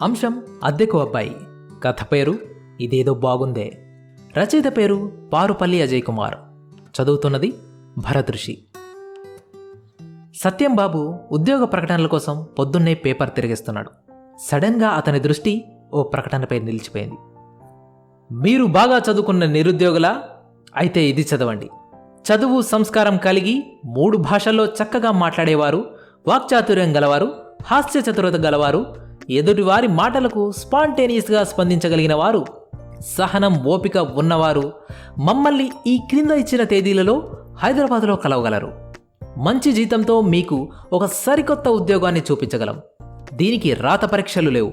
అంశం అద్దెకు అబ్బాయి. కథ పేరు ఇదేదో బాగుందే. రచయిత పేరు పారుపల్లి అజయ్ కుమార్. చదువుతున్నది భరత్ ఋషి సత్యం బాబు ఉద్యోగ ప్రకటనల కోసం పొద్దున్నే పేపర్ తిరిగిస్తున్నాడు. సడన్గా అతని దృష్టి ఓ ప్రకటనపై నిలిచిపోయింది. మీరు బాగా చదువుకున్న నిరుద్యోగుల? అయితే ఇది చదవండి. చదువు సంస్కారం కలిగి మూడు భాషల్లో చక్కగా మాట్లాడేవారు వాక్చాతుర్యం గలవారు హాస్య చతురత గలవారు ఎదుటివారి మాటలకు స్పాంటేనియస్గా స్పందించగలిగిన వారు సహనం ఓపిక ఉన్నవారు మమ్మల్ని ఈ క్రింద ఇచ్చిన తేదీలలో హైదరాబాదులో కలవగలరు. మంచి జీతంతో మీకు ఒక సరికొత్త ఉద్యోగాన్ని చూపించగలం. దీనికి రాత పరీక్షలు లేవు.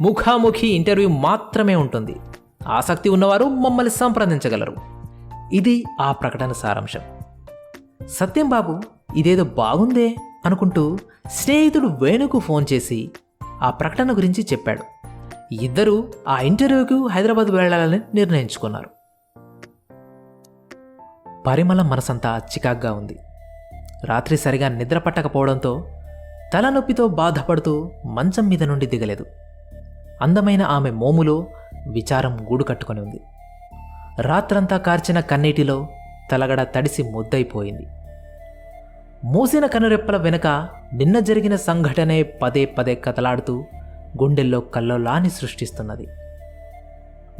ముఖాముఖి ఇంటర్వ్యూ మాత్రమే ఉంటుంది. ఆసక్తి ఉన్నవారు మమ్మల్ని సంప్రదించగలరు. ఇది ఆ ప్రకటన సారాంశం. సత్యం బాబు ఇదేదో బాగుందే అనుకుంటూ స్నేహితుడు వేణుకు ఫోన్ చేసి ఆ ప్రకటన గురించి చెప్పాడు. ఇద్దరూ ఆ ఇంటర్వ్యూకు హైదరాబాద్ వెళ్ళాలని నిర్ణయించుకున్నారు. పరిమళం మనసంతా చికాగ్గా ఉంది. రాత్రి సరిగా నిద్ర పట్టకపోవడంతో తలనొప్పితో బాధపడుతూ మంచం మీద నుండి దిగలేదు. అందమైన ఆమె మోములో విచారం గూడు కట్టుకొని ఉంది. రాత్రంతా కార్చిన కన్నీటిలో తలగడ తడిసి ముద్దైపోయింది మూసిన కనురెప్పల వెనుక నిన్న జరిగిన సంఘటనే పదే పదే కదలాడుతూ గుండెల్లో కల్లోలాని సృష్టిస్తున్నది.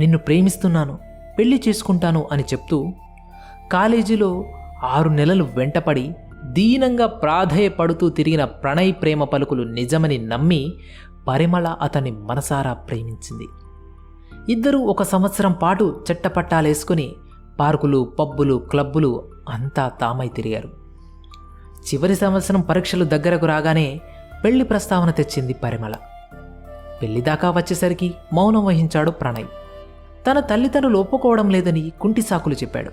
నిన్ను ప్రేమిస్తున్నాను పెళ్ళి చేసుకుంటాను అని చెప్తూ కాలేజీలో ఆరు నెలలు వెంటపడి దీనంగా ప్రాధేయపడుతూ తిరిగిన ప్రణయ్ ప్రేమ పలుకులు నిజమని నమ్మి పరిమళ అతన్ని మనసారా ప్రేమించింది. ఇద్దరూ ఒక సంవత్సరం పాటు చెట్టపట్టాలేసుకుని పార్కులు పబ్బులు క్లబ్బులు అంతా తామై తిరిగారు. చివరి సంవత్సరం పరీక్షలు దగ్గరకు రాగానే పెళ్ళి ప్రస్తావన తెచ్చింది పరిమళ. పెళ్ళిదాకా వచ్చేసరికి మౌనం వహించాడు ప్రణయ్. తన తల్లిదండ్రులు ఒప్పుకోవడం లేదని కుంటి సాకులు చెప్పాడు.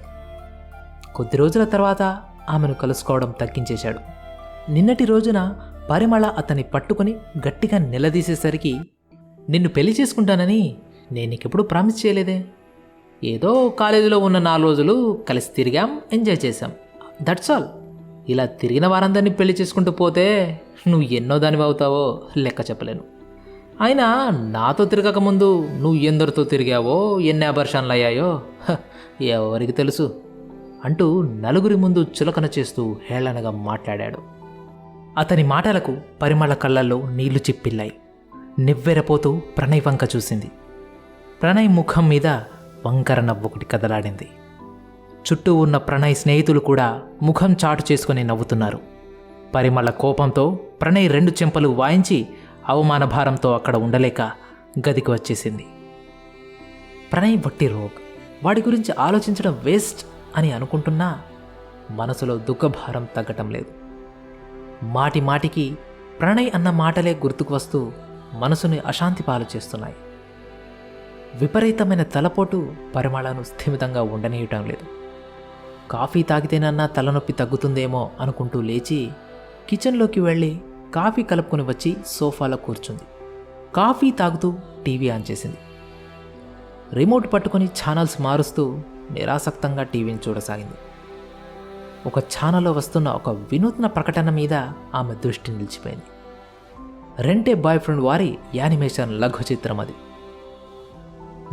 కొద్ది రోజుల తర్వాత ఆమెను కలుసుకోవడం తగ్గించేశాడు. నిన్నటి రోజున పరిమళ అతన్ని పట్టుకుని గట్టిగా నిలదీసేసరికి నిన్ను పెళ్ళి చేసుకుంటానని నేను నీకెప్పుడు ప్రామిస్ చేయలేదే. ఏదో కాలేజీలో ఉన్న నాలుగు రోజులు కలిసి తిరిగాం ఎంజాయ్ చేశాం. దట్స్ ఆల్ ఇలా తిరిగిన వారందరినీ పెళ్ళి చేసుకుంటూ పోతే నువ్వు ఎన్నో దానివి అవుతావో లెక్క చెప్పలేను. అయినా నాతో తిరగకముందు నువ్వు ఎందరితో తిరిగావో ఎన్ని అబర్షన్లు అయ్యాయో హ, ఎవరికి తెలుసు అంటూ నలుగురి ముందు చులకన చేస్తూ హేళనగా మాట్లాడాడు. అతని మాటలకు పరిమళ కళ్ళల్లో నీళ్ళు చిప్పిల్లాయి. నివ్వెరపోతూ ప్రణయ్ వంక చూసింది. ప్రణయ్ ముఖం మీద వంకర నవ్వొకటి కదలాడింది. చుట్టూ ఉన్న ప్రణయ్ స్నేహితులు కూడా ముఖం చాటు చేసుకుని నవ్వుతున్నారు. పరిమళ కోపంతో ప్రణయ్ రెండు చెంపలు వాయించి అవమాన భారంతో అక్కడ ఉండలేక గదికి వచ్చేసింది. ప్రణయ్ వట్టి రోగ్ వాడి గురించి ఆలోచించడం వేస్ట్ అని అనుకుంటున్నా మనసులో దుఃఖభారం తగ్గటం లేదు. మాటి మాటికి ప్రణయ్ అన్న మాటలే గుర్తుకు వస్తూ మనసుని అశాంతి పాలు చేస్తున్నాయి. విపరీతమైన తలపోటు పరిమళను స్థిమితంగా ఉండనీయటం లేదు. కాఫీ తాగితేనన్నా తలనొప్పి తగ్గుతుందేమో అనుకుంటూ లేచి కిచెన్లోకి వెళ్ళి కాఫీ కలుపుకొని వచ్చి సోఫాలో కూర్చుంది. కాఫీ తాగుతూ టీవీ ఆన్ చేసింది. రిమోట్ పట్టుకొని ఛానల్స్ మారుస్తూ నిరాసక్తంగా టీవీని చూడసాగింది. ఒక ఛానల్లో వస్తున్న ఒక వినూత్న ప్రకటన మీద ఆమె దృష్టి నిలిచిపోయింది. రెంటే బాయ్ ఫ్రెండ్ వారి యానిమేషన్ లఘు చిత్రం అది.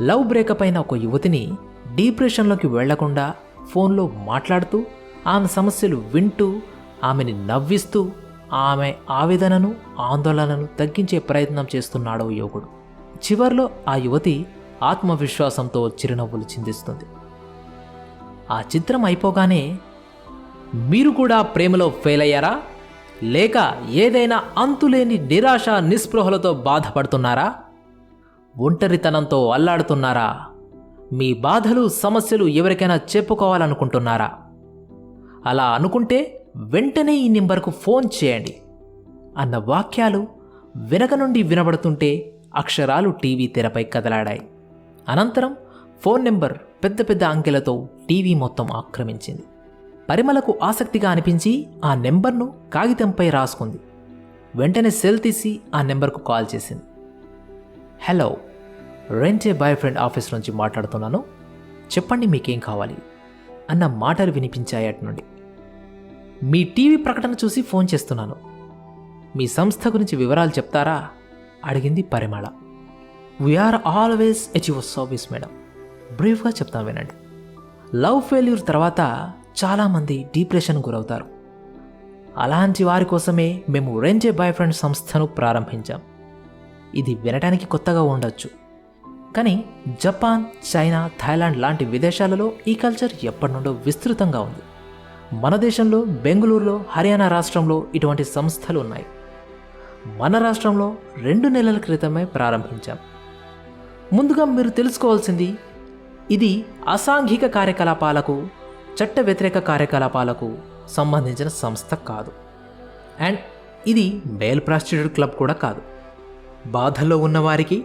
లవ్ బ్రేకప్ అయిన ఒక యువతిని డిప్రెషన్లోకి వెళ్ళకుండా ఫోన్లో మాట్లాడుతూ ఆమె సమస్యలు వింటూ ఆమెని నవ్విస్తూ ఆమె ఆవేదనను ఆందోళనను తగ్గించే ప్రయత్నం చేస్తున్నాడో యువకుడు చివర్లో ఆ యువతి ఆత్మవిశ్వాసంతో చిరునవ్వులు చిందిస్తుంది. ఆ చిత్రం అయిపోగానే మీరు కూడా ప్రేమలో ఫెయిల్ అయ్యారా లేక ఏదైనా అంతులేని నిరాశ నిస్పృహలతో బాధపడుతున్నారా? ఒంటరితనంతో అల్లాడుతున్నారా? మీ బాధలు సమస్యలు ఎవరికైనా చెప్పుకోవాలనుకుంటున్నారా? అలా అనుకుంటే వెంటనే ఈ నెంబర్కు ఫోన్ చేయండి. అన్న వాక్యాలు వెనక నుండి వినబడుతుంటే అక్షరాలు టీవీ తెరపై కదలాడాయి. అనంతరం ఫోన్ నెంబర్ పెద్ద పెద్ద అంకెలతో టీవీ మొత్తం ఆక్రమించింది. పరిమళకు ఆసక్తిగా అనిపించి ఆ నెంబర్ను కాగితంపై రాసుకుంది. వెంటనే సెల్ తీసి ఆ నెంబర్కు కాల్ చేసింది. Hello. Rent a boyfriend office నుంచి మాట్లాడుతున్నాను. చెప్పండి మీకేం కావాలి? అన్న మాటలు వినిపించాయి అటు నుండి. మీ టీవీ ప్రకటన చూసి ఫోన్ చేస్తున్నాను. మీ సంస్థ గురించి వివరాలు చెప్తారా? అడిగింది Parimala. We're always at your service madam బ్రీఫ్గా చెప్తాం వినండి. లవ్ ఫెయిల్యూర్ తర్వాత చాలామంది డిప్రెషన్ గురవుతారు. అలాంటి వారి కోసమే మేము రెంజే బాయ్ ఫ్రెండ్ సంస్థను ప్రారంభించాం. ఇది వినడానికి కొత్తగా ఉండొచ్చు. కానీ జపాన్ చైనా థాయిలాండ్ లాంటి విదేశాలలో ఈ కల్చర్ ఎప్పటి నుండో విస్తృతంగా ఉంది. మన దేశంలో బెంగళూరులో హర్యానా రాష్ట్రంలో ఇటువంటి సంస్థలు ఉన్నాయి. మన రాష్ట్రంలో రెండు నెలల క్రితమే ప్రారంభించాం. ముందుగా మీరు తెలుసుకోవాల్సింది ఇది అసాంఘిక కార్యకలాపాలకు చట్ట వ్యతిరేక కార్యకలాపాలకు సంబంధించిన సంస్థ కాదు. అండ్ ఇది మేల్ ప్రాస్టిట్యూట్ క్లబ్ కూడా కాదు. బాధల్లో ఉన్నవారికి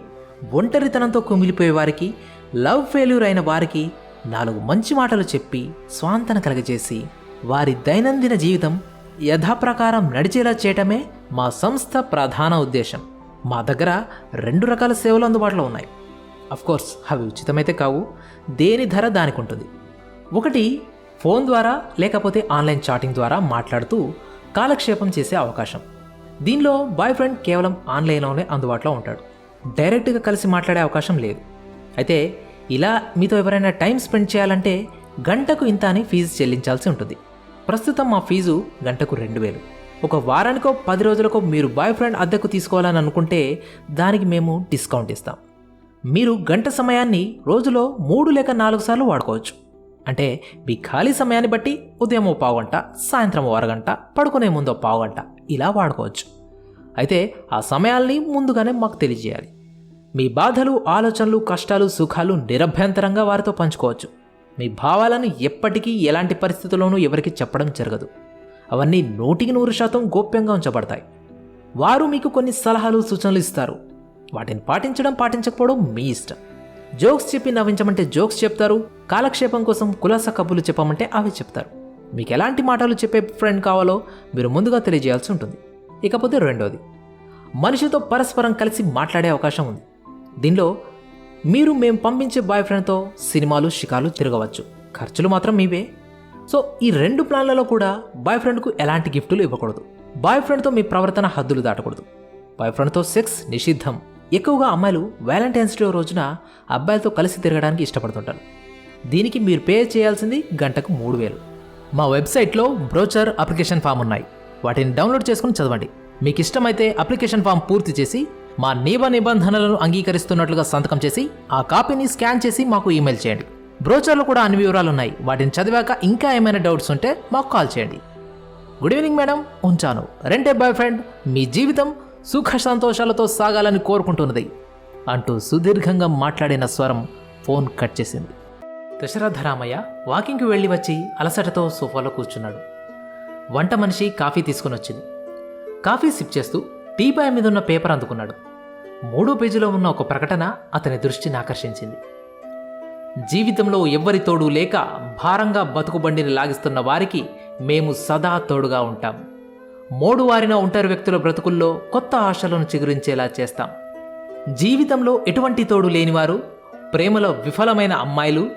ఒంటరితనంతో కుమిలిపోయే వారికి లవ్ ఫెయిల్యూర్ అయిన వారికి నాలుగు మంచి మాటలు చెప్పి స్వాంతన కలగజేసి వారి దైనందిన జీవితం యథాప్రకారం నడిచేలా చేయటమే మా సంస్థ ప్రధాన ఉద్దేశం. మా దగ్గర రెండు రకాల సేవలు అందుబాటులో ఉన్నాయి. కోర్స్ అవి ఉచితమైతే కావు. దేని ధర దానికి ఉంటుంది. ఒకటి ఫోన్ ద్వారా లేకపోతే ఆన్లైన్ చాటింగ్ ద్వారా మాట్లాడుతూ కాలక్షేపం చేసే అవకాశం. దీనిలో బాయ్ ఫ్రెండ్ కేవలం ఆన్లైన్లోనే అందుబాటులో ఉంటాడు. డైరెక్ట్గా కలిసి మాట్లాడే అవకాశం లేదు. అయితే ఇలా మీతో ఎవరైనా టైం స్పెండ్ చేయాలంటే గంటకు ఇంత అని ఫీజు చెల్లించాల్సి ఉంటుంది. ప్రస్తుతం మా ఫీజు గంటకు రెండు వేలు. ఒక వారానికో పది రోజులకో మీరు బాయ్ ఫ్రెండ్ అద్దెకు తీసుకోవాలని అనుకుంటే దానికి మేము డిస్కౌంట్ ఇస్తాం. మీరు గంట సమయాన్ని రోజులో మూడు లేక నాలుగు సార్లు వాడుకోవచ్చు. అంటే మీ ఖాళీ సమయాన్ని బట్టి ఉదయం ఓ పావు గంట సాయంత్రం అరగంట పడుకునే ముందు పావు గంట ఇలా వాడుకోవచ్చు. అయితే ఆ సమయాల్ని ముందుగానే మాకు తెలియజేయాలి. మీ బాధలు ఆలోచనలు కష్టాలు సుఖాలు నిరభ్యంతరంగా వారితో పంచుకోవచ్చు. మీ భావాలను ఎప్పటికీ ఎలాంటి పరిస్థితుల్లోనూ ఎవరికి చెప్పడం జరగదు. అవన్నీ నూటికి నూరు శాతం గోప్యంగా ఉంచబడతాయి. వారు మీకు కొన్ని సలహాలు సూచనలు ఇస్తారు. వాటిని పాటించడం పాటించకపోవడం మీ ఇష్టం. జోక్స్ చెప్పి నవ్వించమంటే జోక్స్ చెప్తారు. కాలక్షేపం కోసం కులాస కబుర్లు చెప్పమంటే అవి చెప్తారు. మీకు ఎలాంటి మాటలు చెప్పే ఫ్రెండ్ కావాలో మీరు ముందుగా తెలియజేయాల్సి ఉంటుంది. ఇకపోతే రెండోది. మనిషితో పరస్పరం కలిసి మాట్లాడే అవకాశం ఉంది. దీనిలో మీరు మేము పంపించే బాయ్ ఫ్రెండ్తో సినిమాలు షికార్లు తిరగవచ్చు. ఖర్చులు మాత్రం మీవే సో ఈ రెండు ప్లాన్లలో కూడా బాయ్ ఫ్రెండ్కు ఎలాంటి గిఫ్టులు ఇవ్వకూడదు. బాయ్ ఫ్రెండ్తో మీ ప్రవర్తన హద్దులు దాటకూడదు. బాయ్ ఫ్రెండ్తో సెక్స్ నిషిద్ధం. ఎక్కువగా అమ్మాయిలు వ్యాలంటైన్స్ డే రోజున అబ్బాయిలతో కలిసి తిరగడానికి ఇష్టపడుతుంటారు. దీనికి మీరు పే చేయాల్సింది గంటకు మూడు వేలు. మా వెబ్సైట్లో బ్రోచర్ అప్లికేషన్ ఫామ్ ఉన్నాయి. వాటిని డౌన్లోడ్ చేసుకుని చదవండి. మీకు ఇష్టమైతే అప్లికేషన్ ఫామ్ పూర్తి చేసి మా నియమ నిబంధనలను అంగీకరిస్తున్నట్లుగా సంతకం చేసి ఆ కాపీని స్కాన్ చేసి మాకు ఈమెయిల్ చేయండి. బ్రోచర్లో కూడా అన్ని వివరాలు ఉన్నాయి వాటిని చదివాక ఇంకా ఏమైనా డౌట్స్ ఉంటే మాకు కాల్ చేయండి. Good evening madam. ఉంచాను. Rent a boy friend. మీ జీవితం సుఖ సంతోషాలతో సాగాలని కోరుకుంటున్నది. అంటూ సుదీర్ఘంగా మాట్లాడిన స్వరం ఫోన్ కట్ చేసింది. దశరథరామయ్య వాకింగ్కి వెళ్ళి వచ్చి అలసటతో సోఫాలో కూర్చున్నాడు. వంట మనిషి కాఫీ తీసుకుని వచ్చింది. కాఫీ సిప్ చేస్తూ టీపాయ్ మీద ఉన్న పేపర్ అందుకున్నాడు. మూడో పేజీలో ఉన్న ఒక ప్రకటన అతని దృష్టిని ఆకర్షించింది. జీవితంలో ఎవ్వరి తోడు లేక భారంగా బతుకుబండిని లాగిస్తున్న వారికి మేము సదా తోడుగా ఉంటాం. మోడు వారిన ఒంటరి వ్యక్తుల బ్రతుకుల్లో కొత్త ఆశలను చిగురించేలా చేస్తాం. జీవితంలో ఎటువంటి తోడు లేనివారు ప్రేమలో విఫలమైన అమ్మాయిలు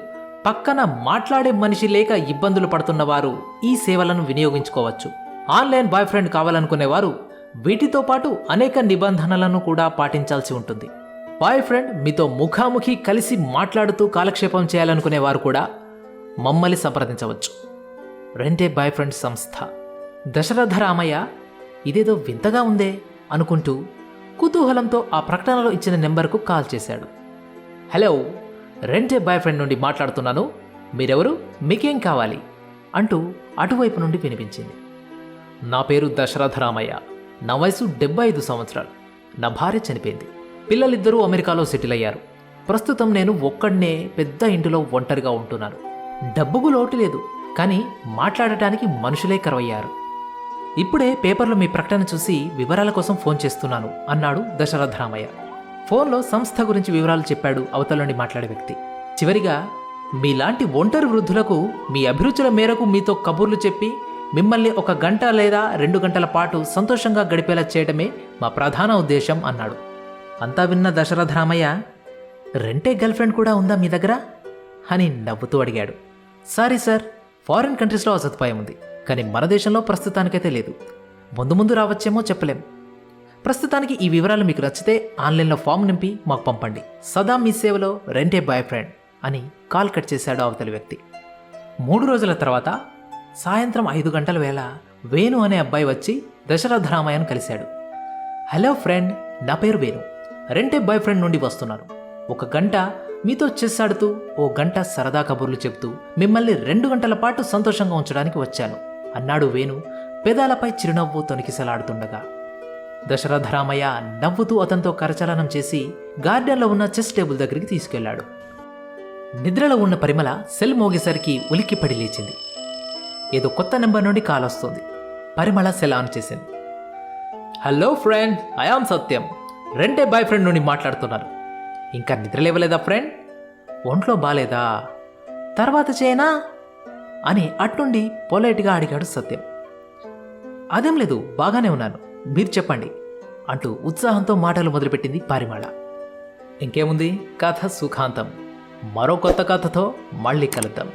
పక్కన మాట్లాడే మనిషి లేక ఇబ్బందులు పడుతున్నవారు ఈ సేవలను వినియోగించుకోవచ్చు. ఆన్లైన్ బాయ్ ఫ్రెండ్ కావాలనుకునేవారు వీటితో పాటు అనేక నిబంధనలను కూడా పాటించాల్సి ఉంటుంది. బాయ్ ఫ్రెండ్ మీతో ముఖాముఖి కలిసి మాట్లాడుతూ కాలక్షేపం చేయాలనుకునేవారు కూడా మమ్మల్ని సంప్రదించవచ్చు. రెంటే బాయ్ ఫ్రెండ్ సంస్థ. దశరథ రామయ్య ఇదేదో వింతగా ఉందే అనుకుంటూ కుతూహలంతో ఆ ప్రకటనలో ఇచ్చిన నెంబర్కు కాల్ చేశాడు. హలో రెంటే బాయ్ ఫ్రెండ్ నుండి మాట్లాడుతున్నాను. మీరెవరు? మీకేం కావాలి? అంటూ అటువైపు నుండి వినిపించింది. నా పేరు దశరథ రామయ్య. నా వయసు డెబ్బై ఐదు సంవత్సరాలు. నా భార్య చనిపోయింది. పిల్లలిద్దరూ అమెరికాలో సెటిల్ అయ్యారు. ప్రస్తుతం నేను ఒక్కడనే పెద్ద ఇంటిలో ఒంటరిగా ఉంటున్నాను. డబ్బుకు లోటు లేదు కానీ మాట్లాడటానికి మనుషులే కరవయ్యారు. ఇప్పుడే పేపర్లో మీ ప్రకటన చూసి వివరాల కోసం ఫోన్ చేస్తున్నాను అన్నాడు దశరథ రామయ్య. ఫోన్లో సంస్థ గురించి వివరాలు చెప్పాడు అవతల మాట్లాడే వ్యక్తి. చివరిగా మీలాంటి ఒంటరి వృద్ధులకు మీ అభిరుచుల మేరకు మీతో కబుర్లు చెప్పి మిమ్మల్ని ఒక గంట లేదా రెండు గంటల పాటు సంతోషంగా గడిపేలా చేయడమే మా ప్రధాన ఉద్దేశం అన్నాడు. అంతా విన్న దశరథ రామయ్య రెంటే గర్ల్ఫ్రెండ్ కూడా ఉందా మీ దగ్గర? అని నవ్వుతూ అడిగాడు. సారీ సార్ ఫారిన్ కంట్రీస్లో ఆ సదుపాయం ఉంది కానీ మన దేశంలో ప్రస్తుతానికైతే లేదు. ముందు ముందు రావచ్చేమో చెప్పలేం. ప్రస్తుతానికి ఈ వివరాలు మీకు నచ్చితే ఆన్లైన్లో ఫామ్ నింపి మాకు పంపండి. సదా మీ సేవలో రెంటే బాయ్ ఫ్రెండ్ అని కాల్ కట్ చేశాడు అవతలి వ్యక్తి. మూడు రోజుల తర్వాత సాయంత్రం ఐదు గంటల వేళ వేణు అనే అబ్బాయి వచ్చి దశరథ రామయ్యను కలిశాడు. హలో ఫ్రెండ్ నా పేరు వేణు. రెంటే బాయ్ ఫ్రెండ్ నుండి వస్తున్నాను ఒక గంట మీతో చెస్ ఆడుతూ ఓ గంట సరదా కబుర్లు చెప్తూ మిమ్మల్ని రెండు గంటల పాటు సంతోషంగా ఉంచడానికి వచ్చాను అన్నాడు వేణు పెదాలపై చిరునవ్వు తొనికిసలాడుతుండగా. దశరథరామయ్య నవ్వుతూ అతనితో కరచలనం చేసి గార్డెన్లో ఉన్న చెస్ టేబుల్ దగ్గరికి తీసుకెళ్ళాడు. నిద్రలో ఉన్న పరిమళ సెల్ మోగేసరికి ఉలిక్కిపడి లేచింది. ఏదో కొత్త నెంబర్ నుండి కాల్ వస్తుంది. పరిమళ సెల్ ఆన్ చేసింది. Hello friend I am Satyam. Rent a boy friend నుండి మాట్లాడుతున్నాను ఇంకా నిద్ర లేవలేదా ఫ్రెండ్? ఒంట్లో బాలేదా? తర్వాత చేయనా? అని అట్నుండి పొలైట్గా అడిగాడు సత్యం. అదేం లేదు బాగానే ఉన్నాను. మీరు చెప్పండి అంటూ ఉత్సాహంతో మాటలు మొదలుపెట్టింది పారిమాళ. ఇంకేముంది? కథ సుఖాంతం. మరో కొత్త కథతో మళ్ళీ కలుద్దాం.